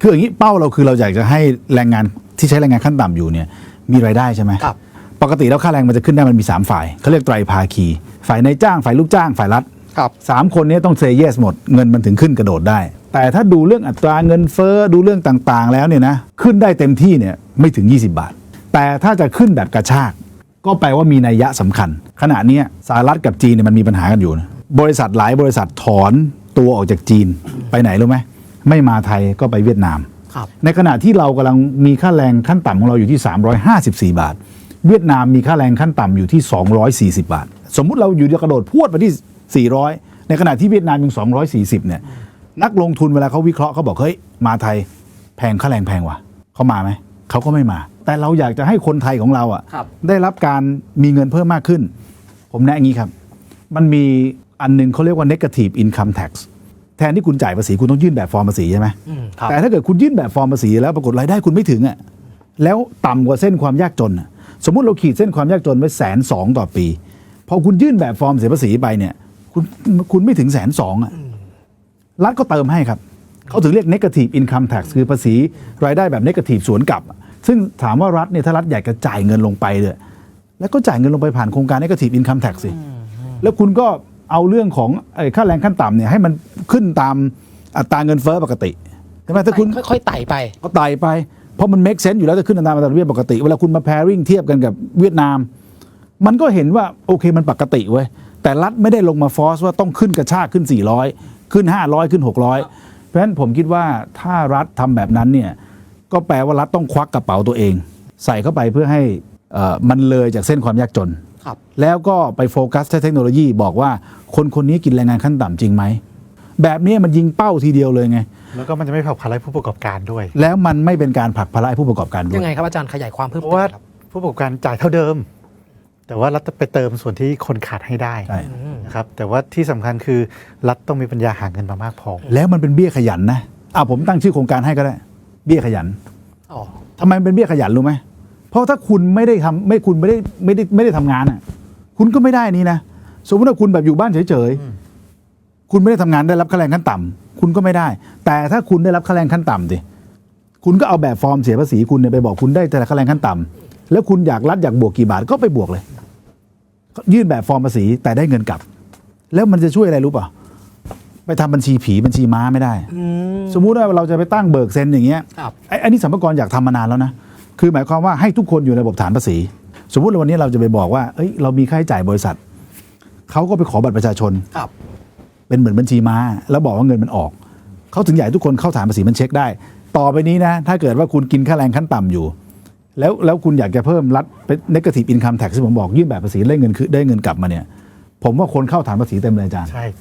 คืออย่างนี้เป้าเราคือเราอยากจะให้แรงงานที่ใช้แรงงานขั้นต่ำอยู่เนี่ยมีรายได้ใช่ไหมครับ ปกติแล้วค่าแรงมันจะขึ้นได้มันมี 3 ฝ่ายเขาเรียกไตรภาคี ฝ่ายนายจ้างฝ่ายลูกจ้างฝ่ายรัฐ ครับ สามคนนี้ต้องเซเยสหมดเงินมันถึงขึ้นกระโดดได้ แต่ถ้าดูเรื่องอัตราเงินเฟ้อดูเรื่องต่างๆ แล้วเนี่ยนะขึ้นได้เต็มที่เนี่ยไม่ถึง 20 บาท แต่ถ้าจะขึ้นแบบกระชาก ก็แปลว่ามีนัยยะสำคัญ ขณะเนี้ยสหรัฐกับจีนเนี่ยมันมีปัญหากันอยู่นะบริษัทหลายบริษัทถอนตัวออกจากจีนไปไหนรู้ไหม ไม่มาไทยก็ไปเวียดนามครับในขณะที่เรากำลังมีค่าแรงขั้นต่ำของเราอยู่ที่ 354 บาท เวียดนามมีค่าแรงขั้นต่ำอยู่ที่ 240 บาท สมมุติเราอยู่จะกระโดดพรวดไปที่ 400 ในขณะที่เวียดนามยัง240 เนี่ย นักลงทุนเวลาเขาวิเคราะห์เขาบอกเฮ้ยมาไทยแพงค่าแรงแพงว่ะเขามาไหมเขาก็ไม่มา แต่เราอยากจะให้คนไทยของเราอะครับได้รับการมีเงินเพิ่มมากขึ้น ผมแนะอย่างนี้ครับ มันมีอันหนึงเขาเรียกว่า negative income tax แทนที่คุณจ่ายภาษีคุณต้องยื่นแบบฟอร์มภาษีใช่ไหมอืมครับแต่ถ้าเกิดคุณยื่นแบบฟอร์มภาษีแล้วปรากฏรายได้คุณไม่ถึงอะแล้วต่ำกว่าเส้นความยากจนอะสมมุติเราขีดเส้นความยากจนไว้แสนสองต่อปี พอคุณยื่นแบบฟอร์มเสียภาษีไปเนี่ย คุณคุณไม่ถึงแสนสองอะรัฐก็เติมให้ครับ เขาถึงเรียก negative income tax คือภาษีรายได้แบบ negative สวนกลับอะซึ่งถามว่ารัฐเนี่ยถ้ารัฐอยากจะจ่ายเงินลงไปเลยแล้วก็จ่ายเงินลงไปผ่านโครงการ negative income tax สิแล้วคุณก็ เอาเรื่องของไอ้ค่าแรงขั้นต่ำเนี่ยให้มันขึ้นตามอัตราเงินเฟ้อปกติใช่ไหมถ้าคุณค่อยๆไต่ไป ก็ไต่ไป เพราะมัน make sense อยู่แล้วจะขึ้นตามอัตราดอกเบี้ยปกติ เวลาคุณมา pairing เทียบกันกับเวียดนาม มันก็เห็นว่าโอเคมันปกติเว้ยแต่รัฐไม่ได้ลงมาฟอสว่าต้องขึ้นกระชากขึ้น 400 ขึ้น 500 ขึ้น 600 เพราะฉะนั้นผมคิดว่าถ้ารัฐทำแบบนั้นเนี่ยก็แปลว่ารัฐต้องควักกระเป๋าตัวเอง ใส่เข้าไปเพื่อให้เอ่อมันเลยจากเส้นความยากจนครับ แล้วก็ไปโฟกัสใช้เทคโนโลยีบอกว่าคนคนนี้กินแรงงานขั้นต่ำจริงไหม แบบนี้มันยิงเป้าทีเดียวเลยไง แล้วก็มันจะไม่ผลักภาระผู้ประกอบการด้วย แล้วมันไม่เป็นการผลักภาระให้ผู้ประกอบการด้วยังยไงครับอาจารย์ขยายความเพิ่มเพเติราะว่ามครับผู้ประกอบการจ่ายเท่าเดิม แต่ว่ารัฐไปเติมส่วนที่คนขาดให้ได้ใช่นะครับแต่ว่าที่สำคัญคือรัฐต้องมีปัญญาหาเงินมามากพอ แล้วมันเป็นเบี้ยขยันนะอ่าผมตั้งชื่อโครงการให้ก็ได้ เบี้ยขยันอ๋อ ทำไมมันเป็นเบี้ยขยันรู้ไหม เพราะถ้าคุณไม่ได้ทำไม่คุณไม่ได้ไม่ได้ไม่ได้ทำงานอะ คุณก็ไม่ได้นี้นะสมมติว่าคุณแบบอยู่บ้านเฉยๆคุณไม่ได้ทำงานได้รับค่าแรงขั้นต่ำคุณก็ไม่ได้ แต่ถ้าคุณได้รับค่าแรงขั้นต่ำดิคุณก็เอาแบบฟอร์มเสียภาษีคุณเนี่ยไปบอกคุณได้แต่ค่าแรงขั้นต่ำแล้วคุณอยากรัดอยากบวกกี่บาทก็ไปบวกเลย ยื่นแบบฟอร์มภาษีแต่ได้เงินกลับ แล้วมันจะช่วยอะไรรู้ป่ะไปทำบัญชีผีบัญชีม้าไม่ได้อืมสมมุติว่าเราจะไปตั้งเบิกเซ็นอย่างเงี้ยครับ ไอ้ไอ้นี่สัมภากระอยากทำมานานแล้วนะ คือหมายความว่าให้ทุกคนอยู่ในระบบฐานภาษี สมมุติว่าวันนี้เราจะไปบอกว่าเอ้ยเรามีค่าใช้จ่ายบริษัทเขาก็ไปขอบัตรประชาชน ครับ เป็นเหมือนบัญชีม้า แล้วบอกว่าเงินมันออก เขาถึงอยากให้ทุกคนเข้าฐานภาษีมันเช็คได้ ต่อไปนี้นะ ถ้าเกิดว่าคุณกินค่าแรงขั้นต่ำอยู่ แล้วแล้วคุณอยากจะเพิ่มรัฐเป็น negative income tax ที่ผมบอกยื่นแบบภาษีได้เงินคือได้เงินกลับมาเนี่ย ผมว่าคนเข้าฐานภาษีเต็มเลยอาจารย์ ใช่